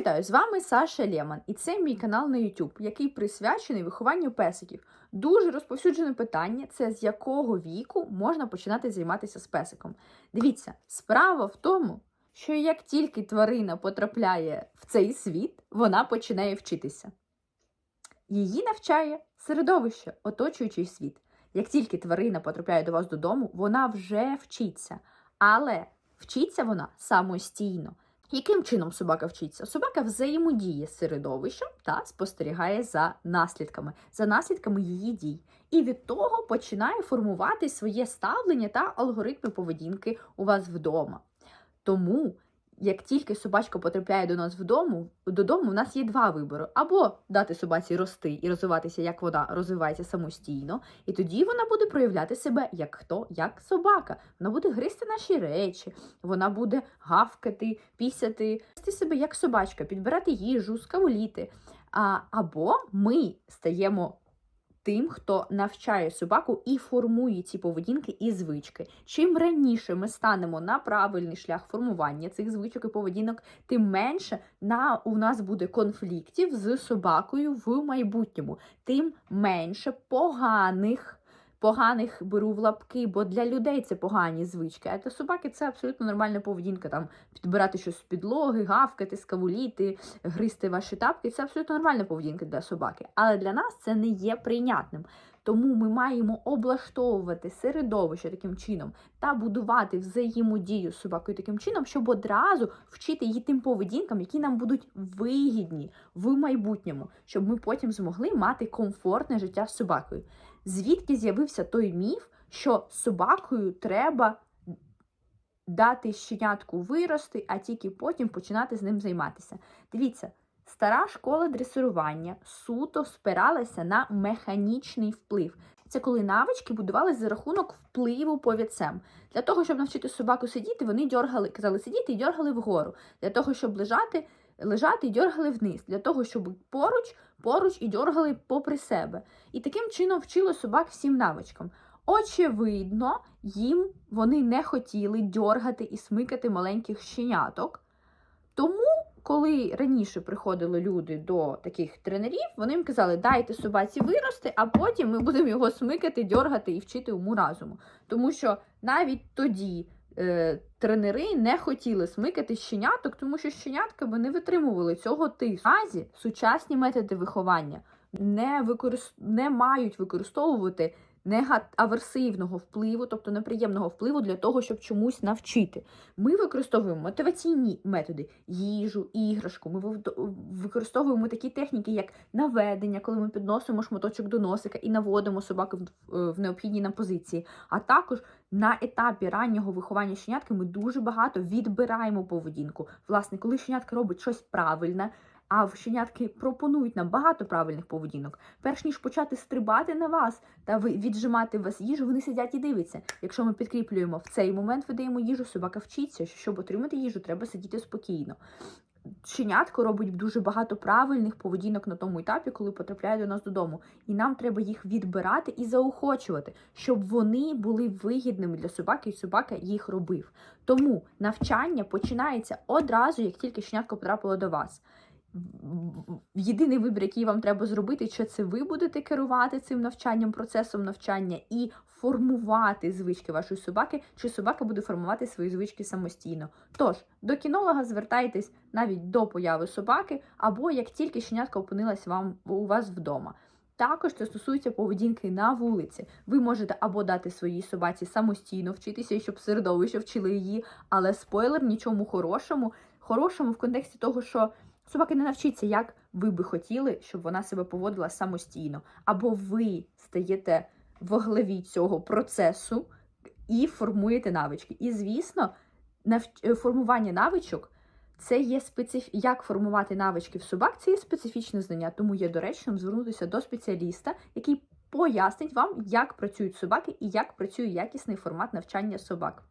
Вітаю! З вами Саша Лєман, і це мій канал на YouTube, який присвячений вихованню песиків. Дуже розповсюджене питання це з якого віку можна починати займатися з песиком. Дивіться, справа в тому, що як тільки тварина потрапляє в цей світ, вона починає вчитися. Її навчає середовище, оточуючий світ. Як тільки тварина потрапляє до вас додому, вона вже вчиться. Але вчиться вона самостійно. Яким чином собака вчиться? Собака взаємодіє з середовищем та спостерігає за наслідками, за наслідками її дій. І від того починає формувати своє ставлення та алгоритми поведінки у вас вдома. Тому, як тільки собачка потрапляє до нас вдому, додому, у нас є два вибори: або дати собаці рости і розвиватися, як вона розвивається самостійно, і тоді вона буде проявляти себе як хто, як собака. Вона буде гризти наші речі, вона буде гавкати, пісяти, вести себе як собачка, підбирати їжу, скавуліти. А, або ми стаємо тим, хто навчає собаку і формує ці поведінки і звички. Чим раніше ми станемо на правильний шлях формування цих звичок і поведінок, тим менше на, у нас буде конфліктів з собакою в майбутньому, тим менше поганих. Поганих беру в лапки, бо для людей це погані звички. А для собаки це абсолютно нормальна поведінка. Там підбирати щось з підлоги, гавкати, скавуліти, гризти ваші тапки. Це абсолютно нормальна поведінка для собаки. Але для нас це не є прийнятним. Тому ми маємо облаштовувати середовище таким чином та будувати взаємодію з собакою таким чином, щоб одразу вчити її тим поведінкам, які нам будуть вигідні в майбутньому, щоб ми потім змогли мати комфортне життя з собакою. Звідки з'явився той міф, що собакою треба дати щенятку вирости, а тільки потім починати з ним займатися? Дивіться. Стара школа дресирування суто спиралася на механічний вплив. Це коли навички будувалися за рахунок впливу повідцем. Для того, щоб навчити собаку сидіти, вони дьоргали, казали сидіти і дьоргали вгору. Для того, щоб лежати, лежати і дьоргали вниз. Для того, щоб поруч, поруч і дьоргали попри себе. І таким чином вчили собак всім навичкам. Очевидно, їм вони не хотіли дьоргати і смикати маленьких щеняток. Тому коли раніше приходили люди до таких тренерів, вони їм казали, дайте собаці вирости, а потім ми будемо його смикати, дьоргати і вчити уму разуму. Тому що навіть тоді е, тренери не хотіли смикати щеняток, тому що щенятка би не витримували цього тиску. Наразі сучасні методи виховання не, використ... не мають використовувати аверсивного впливу, тобто неприємного впливу для того, щоб чомусь навчити. Ми використовуємо мотиваційні методи, їжу, іграшку. Ми використовуємо такі техніки, як наведення, коли ми підносимо шматочок до носика і наводимо собаку в необхідній нам позиції. А також на етапі раннього виховання щенятки ми дуже багато відбираємо поведінку. Власне, коли щенятка робить щось правильне. А вщенятки пропонують нам багато правильних поведінок. Перш ніж почати стрибати на вас та віджимати вас їжу, вони сидять і дивляться. Якщо ми підкріплюємо в цей момент, видаємо їжу, собака вчиться, що щоб отримати їжу, треба сидіти спокійно. Щенятко робить дуже багато правильних поведінок на тому етапі, коли потрапляє до нас додому. І нам треба їх відбирати і заохочувати, щоб вони були вигідними для собаки, і собака їх робив. Тому навчання починається одразу, як тільки щенятко потрапило до вас єдиний вибір, який вам треба зробити, що це ви будете керувати цим навчанням, процесом навчання і формувати звички вашої собаки, чи собака буде формувати свої звички самостійно. Тож, до кінолога звертайтесь навіть до появи собаки, або як тільки щенятка опинилась вам у вас вдома. Також це стосується поведінки на вулиці. Ви можете або дати своїй собаці самостійно вчитися, щоб середовище вчили її, але спойлер нічому хорошому. Хорошому в контексті того, що Собаки не навчиться, як ви би хотіли, щоб вона себе поводила самостійно. Або ви стаєте в главі цього процесу і формуєте навички. І, звісно, е, формування навичок це є специф... як формувати навички в собак, це є специфічне знання, тому є доречним звернутися до спеціаліста, який пояснить вам, як працюють собаки і як працює якісний формат навчання собак.